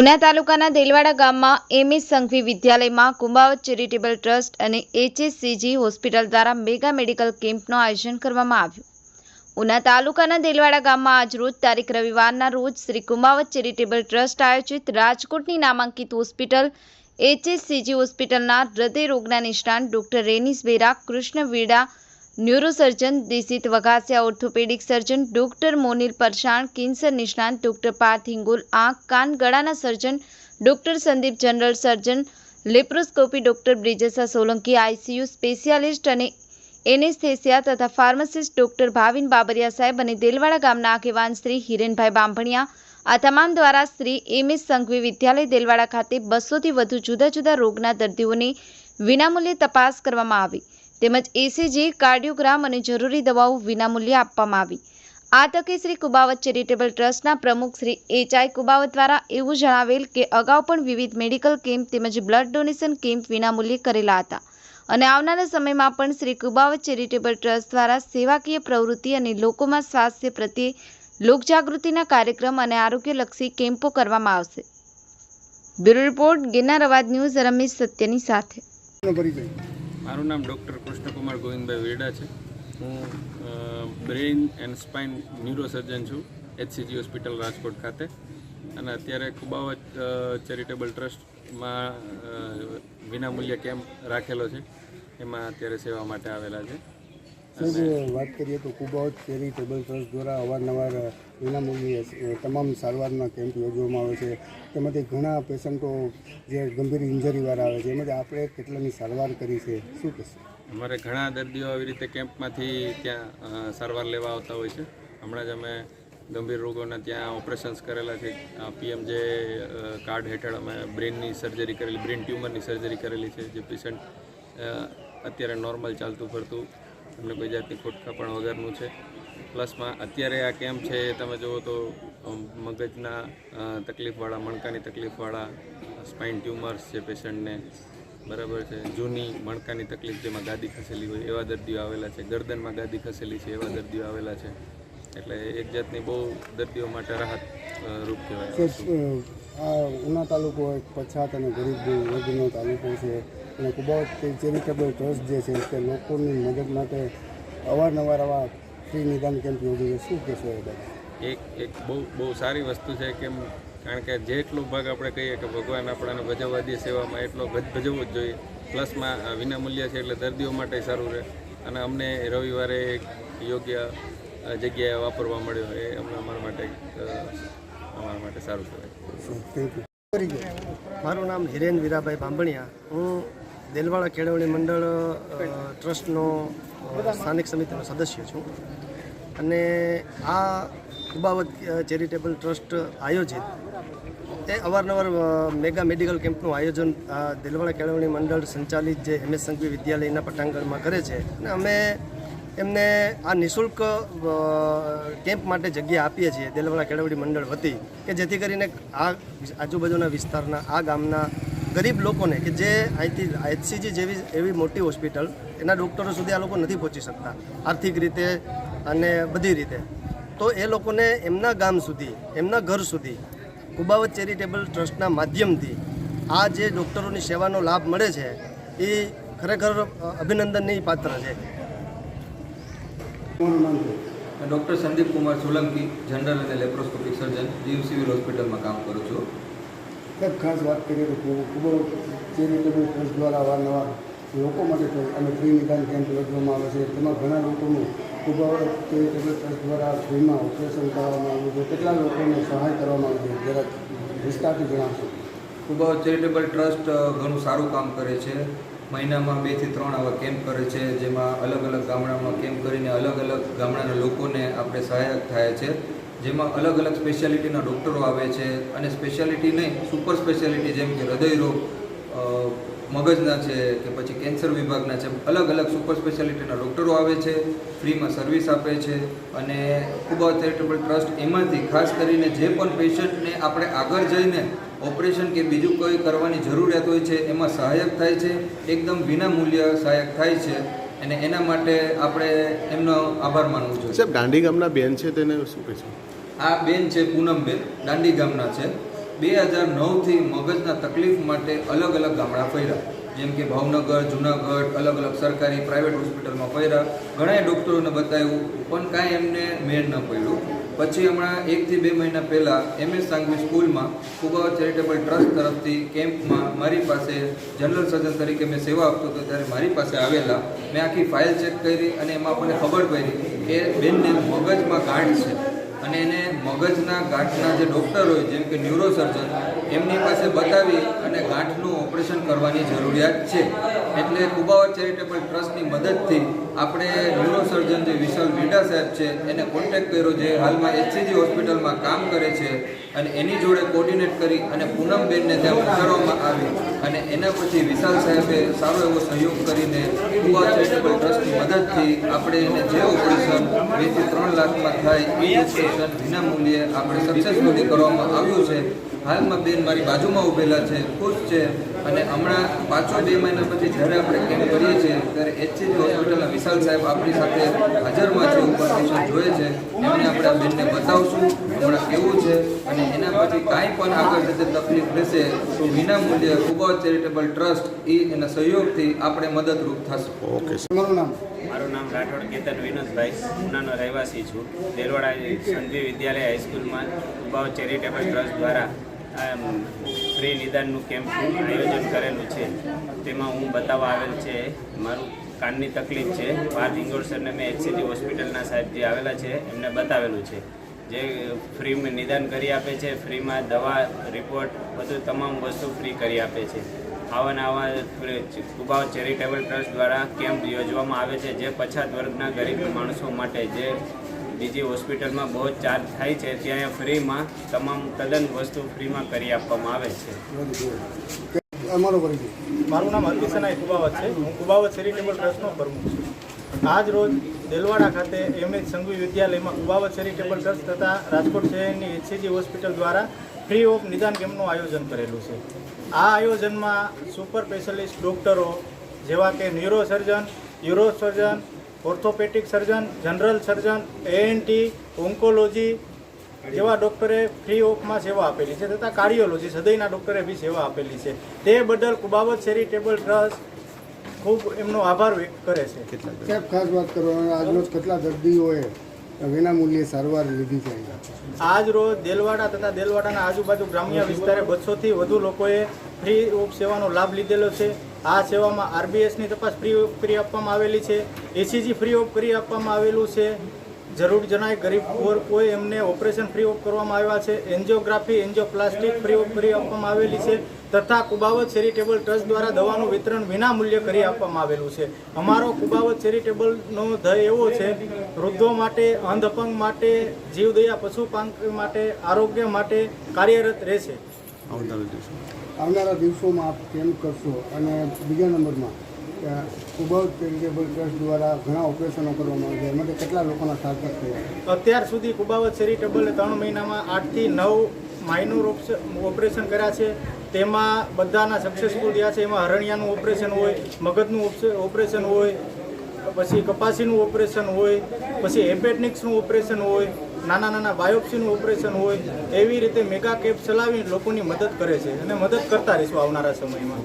ઉના તાલુકાના દેલવાડા ગામમાં એમએસ સંઘવી વિદ્યાલયમાં કુંભાવત ચેરિટેબલ ટ્રસ્ટ અને એચએસસીજી હોસ્પિટલ દ્વારા મેગા મેડિકલ કેમ્પનું આયોજન કરવામાં આવ્યું. ઉના તાલુકાના દેલવાડા ગામમાં આજરોજ તારીખ રવિવારના રોજ શ્રી કુંભાવત ચેરિટેબલ ટ્રસ્ટ આયોજિત રાજકોટની નામાંકિત હોસ્પિટલ એચએસસીજી હોસ્પિટલના હૃદય રોગના નિષ્ણાંત doctor Renis Bera, Krishna Veda neurosurgeon Dishit Vaghasiya orthopaedic surgeon, doctor Monil Parshan cancer નિષ્ણાંત ડોક્ટર પાર્થ હિંગોલ, આંખ, કાન ગળાના surgeon, doctor Sandip general surgeon, laparoscopy doctor Brijesa Solanki, ICU specialist અને એનેસ્થેસિયા તથા ફાર્માસિસ્ટ ડોક્ટર ભાવિન બાબરિયા સાહેબ અને દેલવાડા ગામના આગેવાન શ્રી હિરેનભાઈ બાંભણિયા, આ તમામ દ્વારા શ્રી એમ એસ સંઘવી વિદ્યાલય દેલવાડા ખાતે બસોથી વધુ જુદા જુદા રોગના દર્દીઓની વિનામૂલ્યે તપાસ કરવામાં આવી. તેમજ એસીજી કાર્ડિયોગ્રામ અને જરૂરી દવાઓ વિનામૂલ્યે આપવામાં આવી. આ તકે શ્રી કુબાવત ચેરિટેબલ ટ્રસ્ટના પ્રમુખ શ્રી એચઆઈ કુબાવત દ્વારા એવું જણાવેલ કે અગાઉ પણ વિવિધ મેડિકલ કેમ્પ તેમજ બ્લડ ડોનેશન કેમ્પ વિનામૂલ્યે કરેલા હતા. અને આવનારા સમયમાં પણ શ્રી કુબાવત ચેરિટેબલ ટ્રસ્ટ દ્વારા સેવાકીય પ્રવૃત્તિ અને લોકોમાં સ્વાસ્થ્ય પ્રત્યે લોકજાગૃતિના કાર્યક્રમ અને આરોગ્યલક્ષી કેમ્પો કરવામાં આવશે. બ્યુરો રિપોર્ટ, ગિરનાર અવાજ ન્યૂઝ, રમેશ સત્યની સાથે. મારું નામ ડૉક્ટર કૃષ્ણકુમાર ગોવિંદભાઈ વેડા છે. હું બ્રેઇન એન્ડ સ્પાઇન ન્યુરોસર્જન છું એચસીજી હોસ્પિટલ રાજકોટ ખાતે. અને અત્યારે કુબાવત ચેરિટેબલ ટ્રસ્ટમાં વિનામૂલ્ય કેમ્પ રાખેલો છે. એમાં અત્યારે સેવા માટે આવેલા છે. વાત કરીએ તો કુબાવત ચેરિટેબલ ટ્રસ્ટ દ્વારા અવારનવાર વિનામૂલ્યે તમામ સારવારના કેમ્પ યોજવામાં આવે છે. તેમાંથી ઘણા પેશન્ટો જે ગંભીર ઇન્જરીવાળા આવે છે. એમાંથી આપણે કેટલાની સારવાર કરી છે? શું કહેશો? અમારે ઘણા દર્દીઓ આવી રીતે કેમ્પમાંથી ત્યાં સારવાર લેવા આવતા હોય છે. હમણાં જ અમે ગંભીર રોગોના ત્યાં ઓપરેશન્સ કરેલા છે. પીએમ જે કાર્ડ હેઠળ અમે બ્રેનની સર્જરી કરેલી, બ્રેન ટ્યુમરની સર્જરી કરેલી છે. જે પેશન્ટ અત્યારે નોર્મલ ચાલતું ફરતું. એમને કોઈ જાતની ખોટકા પણ વગરનું છે. પ્લસમાં અત્યારે આ કેમ્પ છે તમે જુઓ તો મગજના તકલીફવાળા, મણકાની તકલીફવાળા, સ્પાઇન ટ્યુમર્સ છે પેશન્ટને, બરાબર છે. જૂની મણકાની તકલીફ જેમાં ગાદી ખસેલી હોય એવા દર્દીઓ આવેલા છે. ગરદનમાં ગાદી ખસેલી છે એવા દર્દીઓ આવેલા છે. એટલે એક જાતની બહુ દર્દીઓ માટે રાહત રૂપ કહેવાય. આ ઉના તાલુકો એક પછાત અને ગરીબ વર્ગનો તાલુકો છે. અને કુબાવત ચેરિટેબલ ટ્રસ્ટ જે છે, તે લોકોની મદદ માટે અવારનવાર આવા ફ્રી નિદાન કેમ્પ યોજે શું કહેશો એ બધા એક એક બહુ બહુ સારી વસ્તુ છે કેમ કારણ કે જેટલો ભાગ આપણે કહીએ કે ભગવાન આપણાને ભજવવા દે સેવામાં એટલો ભજ- ભજવવો જ જોઈએ. પ્લસમાં આ વિનામૂલ્ય છે એટલે દર્દીઓ માટે સારું રહે. અને અમને રવિવારે એક યોગ્ય જગ્યાએ વાપરવા મળ્યો એ અમને અમારા માટે અમારા માટે સારું કહેવાય. મારું નામ હિરેન વીરાભાઈ બાંભણિયા. હું દેલવાડા કેળવણી મંડળ ટ્રસ્ટનો સ્થાનિક સમિતિનો સદસ્ય છું. અને આ કુબાવત ચેરિટેબલ ટ્રસ્ટ આયોજિત એ અવારનવાર મેગા મેડિકલ કેમ્પનું આયોજન દેલવાડા કેળવણી મંડળ સંચાલિત જે એમ એસ સંઘવી વિદ્યાલયના પટાંગણમાં કરે છે. અને અમે એમને આ નિઃશુલ્ક કેમ્પ માટે જગ્યા આપીએ છીએ, દેલવાડા કેળવણી મંડળ વતી, કે જેથી કરીને આ આજુબાજુના વિસ્તારના, આ ગામના ગરીબ લોકોને કે જે અહીંથી એચસીજી જેવી એવી મોટી હોસ્પિટલ એના ડૉક્ટરો સુધી આ લોકો નથી પહોંચી શકતા આર્થિક રીતે અને બધી રીતે. તો એ લોકોને એમના ગામ સુધી એમના ઘર સુધી કુબાવત ચેરિટેબલ ટ્રસ્ટના માધ્યમથી આ જે ડૉક્ટરોની સેવાનો લાભ મળે છે એ ખરેખર અભિનંદનની પાત્ર છે. છે? ડૉક્ટર સંદીપ કુમાર સોલંકી જનરલ અને લેપ્રોસ્કોપિક સર્જન જીવ સિવિલ હોસ્પિટલમાં કામ કરું છું. સાહેબ ખાસ વાત કરીએ તો ખૂબ ચેરિટેબલ ટ્રસ્ટ દ્વારા અવારનવાર લોકો માટે અને ફ્રી નિદાન કેમ્પ યોજવામાં આવે છે. તેમાં ઘણા લોકોનું ખૂબ ચેરિટેબલ ટ્રસ્ટ દ્વારા ફ્રીમાં ઓપરેશન કરવામાં આવ્યું છે. કેટલા લોકોને સહાય કરવામાં આવી છે, જરાક વિસ્તારથી જણાવશો. ખૂબ ચેરિટેબલ ટ્રસ્ટ ઘણું સારું કામ કરે છે. મહિનામાં બેથી ત્રણ આવા કેમ્પ કરે છે, જેમાં અલગ અલગ ગામડામાં કેમ્પ કરીને અલગ અલગ ગામડાના લોકોને આપણે સહાયક થાય છે. જેમાં અલગ અલગ સ્પેશિયાલિટીના ડૉક્ટરો આવે છે અને સ્પેશિયાલિટી નહીં સુપર સ્પેશિયાલિટી જેમ કે હૃદયરોગ મગજના છે કે પછી કેન્સર વિભાગના છે, અલગ અલગ સુપર સ્પેશિયાલિટીના ડૉક્ટરો આવે છે ફ્રીમાં સર્વિસ આપે છે અને ખૂબ ચેરિટેબલ ટ્રસ્ટ એમાંથી ખાસ કરીને જે પણ પેશન્ટને આપણે આગળ જઈને ઓપરેશન કે બીજું કોઈ કરવાની જરૂરિયાત હોય છે, એમાં સહાયક થાય છે, એકદમ વિના મૂલ્ય સહાયક થાય છે અને એના માટે આપણે એમનો આભાર માનવો જોઈએ. સાહેબ દાંડી ગામના બેન છે, તેને શું કહેશો? આ બેન છે પૂનમબેન, દાંડી ગામના છે. બે હજાર નવથી મગજના તકલીફ માટે અલગ અલગ ગામડા ફર્યા. જેમ કે ભાવનગર, જુનાગઢ, અલગ અલગ સરકારી પ્રાઇવેટ હોસ્પિટલમાં ફર્યા. ઘણા ડૉક્ટરોને બતાવ્યું, પણ કાંઈ એમને મેળ ન પડ્યું. પછી હમણાં એકથી બે મહિના પહેલાં એમએસ સાંગવી સ્કૂલમાં કુબાવા ચેરિટેબલ ટ્રસ્ટ તરફથી કેમ્પમાં મારી પાસે જનરલ સર્જન તરીકે મેં સેવા આપતો હતો ત્યારે મારી પાસે આવેલા. મેં આખી ફાઇલ ચેક કરી અને એમાં આપણને ખબર પડી કે બેનને મગજમાં ગાંઠ છે. અને એને મગજના ગાંઠના જે ડૉક્ટર હોય, જેમ કે ન્યુરોસર્જન એમની પાસે બતાવી અને ગાંઠનું ઓપરેશન કરવાની જરૂરિયાત છે. એટલે કુબાવત ચેરિટેબલ ટ્રસ્ટની મદદથી આપણે ન્યુરોસર્જન જે વિશાલ મીડા સાહેબ છે, એને કોન્ટેક્ટ કર્યો, જે હાલમાં એચસીજી હોસ્પિટલમાં કામ કરે છે. અને એની જોડે કોર્ડિનેટ કરી અને પૂનમબેનને ત્યાં ઉતારવામાં આવી. અને એના પછી વિશાલ સાહેબે સારો એવો સહયોગ કરીને યુવા ચેરિટેબલ ટ્રસ્ટની મદદથી આપણે એને જે ઓપરેશન બેથી ત્રણ લાખમાં થાય એ ઓપરેશન વિનામૂલ્યે આપણે સક્સેસફુલી કરવામાં આવ્યું છે. હાલમાં બેન મારી બાજુમાં ઊભેલા છે ખુશ છે અને હમણાં પાછો બે મહિના પછી જ્યારે આપણે કેમ્પ કરીએ છીએ ત્યારે એચસીજી હોસ્પિટલના વિશાલ સાહેબ આપણી સાથે હાજરમાં છે ઉપર પેશન્ટ જોઈએ છે. એમને આપણે આ બેનને બતાવશું હમણાં કેવું છે અને એના પછી કાંઈ પણ આગળ જતે તકલીફ રહેશે તો વિના વિનામૂલ્યે કુબાવત ચેરિટેબલ ટ્રસ્ટ એ એના સહયોગથી આપણે મદદરૂપ થશું. મારું નામ? મારું નામ રાઠોડ કેતન વિનોદભાઈ ઉનાનો રહેવાસી છું. દેલવાડા સંજય વિદ્યાલય હાઈસ્કૂલમાં ઉભાવ ચેરિટેબલ ટ્રસ્ટ દ્વારા ફ્રી નિદાનનું કેમ્પનું આયોજન કરેલું છે. તેમાં હું બતાવવા આવેલ છે, મારું કાનની તકલીફ છે. પાર્થ ઇંગોરસરને મેં એચસીજી હોસ્પિટલના સાહેબ જે આવેલા છે, એમને બતાવેલું છે. જે ફ્રીમાં નિદાન કરી આપે છે, ફ્રીમાં દવા, રિપોર્ટ, બધું તમામ વસ્તુ ફ્રી કરી આપે છે. આવા આવા કુબાવ ચેરિટેબલ ટ્રસ્ટ દ્વારા કેમ્પ યોજવામાં આવે છે, જે પછાત વર્ગના ગરીબ માણસો માટે જે બીજી હોસ્પિટલમાં બહુ જ ચાર્જ થાય છે ત્યાં ફ્રીમાં તમામ તદ્દન વસ્તુ ફ્રીમાં કરી આપવામાં આવે છે. મારું નામ હરકિશનાઈ કુબાવત છે. હું કુબાવત ચેરિટેબલ ટ્રસ્ટનો પ્રમુખ છું. આજ રોજ દેલવાડા ખાતે એમએચ સંઘવી વિદ્યાલયમાં કુબાવત ચેરિટેબલ ટ્રસ્ટ તથા રાજકોટ શહેરની એચસીજી હોસ્પિટલ દ્વારા ફ્રી ઓફ નિદાન કેમ્પનું આયોજન કરેલું છે. આ આયોજનમાં સુપર સ્પેશિયાલિસ્ટ ડૉક્ટરો જેવા કે neurosurgeon urosurgeon orthopaedic surgeon general surgeon ENT oncology જેવા ડૉક્ટરે ફ્રી ઓફમાં સેવા આપેલી છે તથા કાર્ડિયોલોજી હૃદયના ડૉક્ટરે બી સેવા આપેલી છે. તે બદલ કુબાવત ચેરિટેબલ ટ્રસ્ટ ખૂબ એમનો આભાર વ્યક્ત કરે છે. સાહેબ ખાસ વાત કરો આજરોજ કેટલા દર્દીઓએ વિનામૂલ્યે સારવાર લીધી છે આજ રોજ દેલવાડા તથા દેલવાડાના આજુબાજુ ગ્રામ્ય વિસ્તારે બસોથી વધુ લોકોએ ફ્રી ઓફ સેવાનો લાભ લીધેલો છે. આ સેવામાં આરબીએસની તપાસ ફ્રી ઓફ કરી આપવામાં આવેલી છે, એસીજી ફ્રી ઓફ કરી આપવામાં આવેલું છે. જરૂર જણાય ગરીબ વર્ગ કોઈ એમને ઓપરેશન ફ્રી ઓફ કરવામાં આવ્યા છે. એન્જિયોગ્રાફી, એન્જિયોપ્લાસ્ટિક ફ્રી ઓફ કરી આપવામાં આવેલી છે તથા કુબાવત ચેરિટેબલ ટ્રસ્ટ દ્વારા દવાનું વિતરણ વિના મૂલ્યે કરી આપવામાં આવેલું છે. અમારો કુબાવત ચેરિટેબલનો ધ્યેય એવો છે, વૃદ્ધો માટે અંધ અપંગ માટે, જીવદયા પશુ માટે, આરોગ્ય માટે કાર્યરત રહેશે. આવનારા દિવસોમાં આપ કેમ કરશો? અને બીજા નંબરમાં કુબાવત ચેરિટેબલ ટ્રસ્ટ દ્વારા ઘણા ઓપરેશનો કરવામાં આવે છે. એમાં કેટલા લોકોના સાર્થક થયા? અત્યાર સુધી કુબાવત ચેરિટેબલે ત્રણ મહિનામાં આઠથી નવ માઇનોર ઓપરેશન કર્યા છે. તેમાં બધાના સક્સેસફુલ થયા છે. એમાં હરણિયાનું ઓપરેશન હોય મગજનું ઓપ્સ- ઓપરેશન હોય પછી કપાસીનું ઓપરેશન હોય પછી એપેટનિક્સનું ઓપરેશન હોય નાના નાના બાયોપ્સીનું ઓપરેશન હોય, એવી રીતે મેગા કેમ્પ ચલાવી લોકોની મદદ કરે છે અને મદદ કરતા રહીશું આવનારા સમયમાં.